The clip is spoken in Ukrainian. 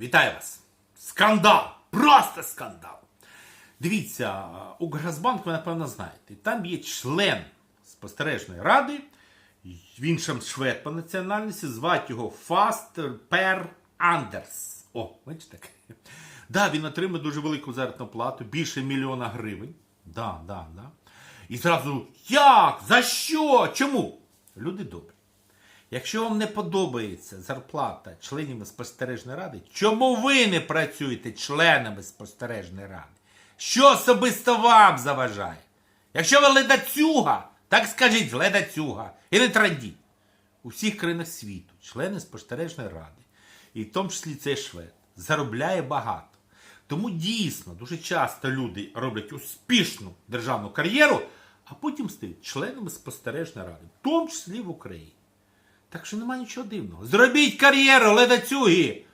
Вітаю вас! Скандал! Просто скандал! Дивіться, Укргазбанк, ви напевно знаєте. Там є член спостережної ради, він сам швед по національності, звати його Фастер Пер Андерс. О, бачите? Да, він отримує дуже велику заробітну плату, більше мільйона гривень. Да, да, да. І зразу, як? За що? Чому? Люди добрі. Якщо вам не подобається зарплата членів спостережної ради, чому ви не працюєте членами спостережної ради? Що особисто вам заважає? Якщо ви ледацюга, так скажіть ледацюга і не традіть. У всіх країнах світу члени спостережної ради, і в тому числі цей швед, заробляє багато. Тому дійсно дуже часто люди роблять успішну державну кар'єру, а потім стають членами спостережної ради, в тому числі в Україні. Так що немає нічого дивного. Зробіть кар'єру ледацюги,